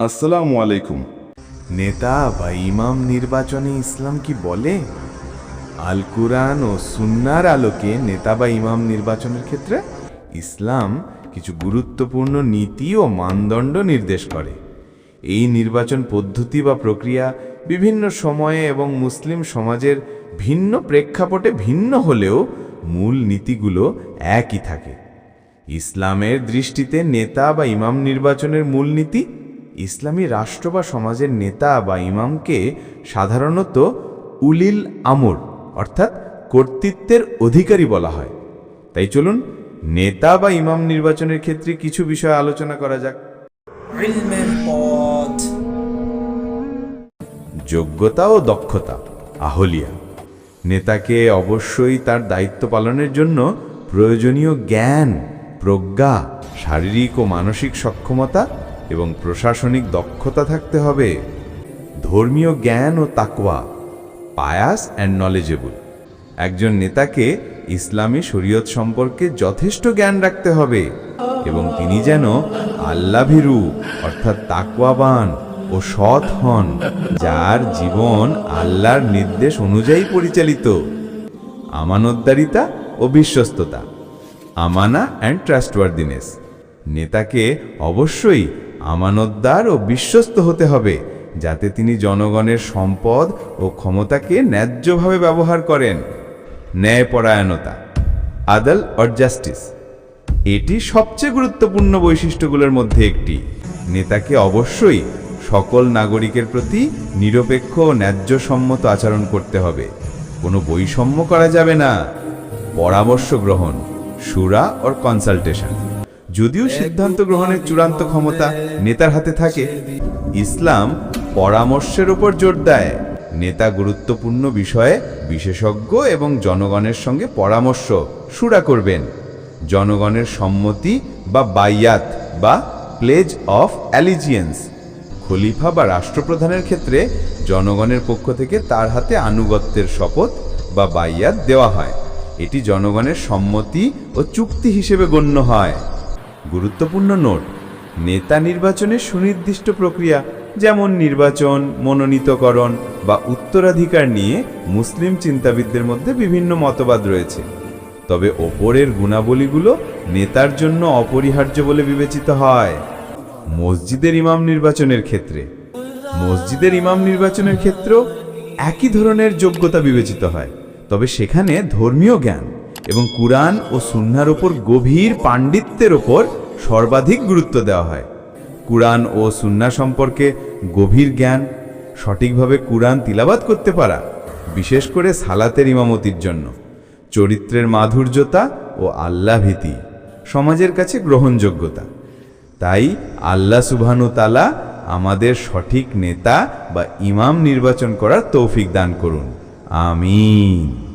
আসসালামু আলাইকুম। নেতা বা ইমাম নির্বাচনে ইসলাম কি বলে? আল কুরআন ও সুন্নার আলোকে নেতা বা ইমাম নির্বাচনের ক্ষেত্রে ইসলাম কিছু গুরুত্বপূর্ণ নীতি ও মানদণ্ড নির্দেশ করে। এই নির্বাচন পদ্ধতি বা প্রক্রিয়া বিভিন্ন সময়ে এবং মুসলিম সমাজের ভিন্ন প্রেক্ষাপটে ভিন্ন হলেও মূল নীতিগুলো একই থাকে। ইসলামের দৃষ্টিতে নেতা বা ইমাম নির্বাচনের মূলনীতি ইসলামী রাষ্ট্র বা সমাজের নেতা বা ইমামকে সাধারণত উলিল আমর অর্থাৎ কর্তৃত্বের অধিকারী বলা হয়। তাই চলুন নেতা বা ইমাম নির্বাচনের ক্ষেত্রে কিছু বিষয় আলোচনা করা যাক। যোগ্যতা ও দক্ষতা আহলিয়া। নেতাকে অবশ্যই তার দায়িত্ব পালনের জন্য প্রয়োজনীয় জ্ঞান প্রজ্ঞা শারীরিক ও মানসিক সক্ষমতা এবং প্রশাসনিক দক্ষতা থাকতে হবে। ধর্মীয় জ্ঞান ও তাকওয়া, পায়াস অ্যান্ড নলেজেবল একজন নেতাকে ইসলামী শরীয়ত সম্পর্কে যথেষ্ট জ্ঞান রাখতে হবে এবং তিনি যেন আল্লাভিরু অর্থাৎ তাকওয়াবান ও সৎ হন, যার জীবন আল্লাহর নির্দেশ অনুযায়ী পরিচালিত। আমানতদারিতা ও বিশ্বস্ততা, আমানা অ্যান্ড ট্রাস্টওয়ার্দিনেস নেতাকে অবশ্যই আমানতদার ও বিশ্বস্ত হতে হবে, যাতে তিনি জনগণের সম্পদ ও ক্ষমতাকে ন্যায্যভাবে ব্যবহার করেন। ন্যায়পরায়ণতা, আদল অর জাস্টিস। এটি সবচেয়ে গুরুত্বপূর্ণ বৈশিষ্ট্যগুলোর মধ্যে একটি। নেতাকে অবশ্যই সকল নাগরিকের প্রতি নিরপেক্ষ ও ন্যায্যসম্মত আচরণ করতে হবে। কোনো বৈষম্য করা যাবে না। পরামর্শ গ্রহণ, সুরা ওর কনসালটেশন। যদিও সিদ্ধান্ত গ্রহণের চূড়ান্ত ক্ষমতা নেতার হাতে থাকে, ইসলাম পরামর্শের উপর জোর দেয়। নেতা গুরুত্বপূর্ণ বিষয়ে বিশেষজ্ঞ এবং জনগণের সঙ্গে পরামর্শ, সুরা করবেন। জনগণের সম্মতি বা বাইয়াত বা প্লেজ অফ অ্যালিজিয়েন্স। খলিফা বা রাষ্ট্রপ্রধানের ক্ষেত্রে জনগণের পক্ষ থেকে তার হাতে আনুগত্যের শপথ বা বাইয়াত দেওয়া হয়। এটি জনগণের সম্মতি ও চুক্তি হিসেবে গণ্য হয়। গুরুত্বপূর্ণ নোট। নেতা নির্বাচনের সুনির্দিষ্ট প্রক্রিয়া, যেমন নির্বাচন, মনোনীতকরণ বা উত্তরাধিকার নিয়ে মুসলিম চিন্তাবিদদের মধ্যে বিভিন্ন মতবাদ রয়েছে। তবে ওপরের গুণাবলীগুলো নেতার জন্য অপরিহার্য বলে বিবেচিত হয়। মসজিদের ইমাম নির্বাচনের ক্ষেত্রে। মসজিদের ইমাম নির্বাচনের ক্ষেত্রেও একই ধরনের যোগ্যতা বিবেচিত হয়। তবে সেখানে ধর্মীয় জ্ঞান এবং কুরআন ও সুন্নার ওপর গভীর পাণ্ডিত্যের ওপর সর্বাধিক গুরুত্ব দেওয়া হয়। কুরআন ও সুন্না সম্পর্কে গভীর জ্ঞান, সঠিকভাবে কুরআন তিলাবাত করতে পারা, বিশেষ করে সালাতের ইমামতির জন্য, চরিত্রের মাধুর্যতা ও আল্লাহ ভীতি, সমাজের কাছে গ্রহণযোগ্যতা। তাই আল্লাহ সুবহানু তালা আমাদের সঠিক নেতা বা ইমাম নির্বাচন করার তৌফিক দান করুন। আমিন।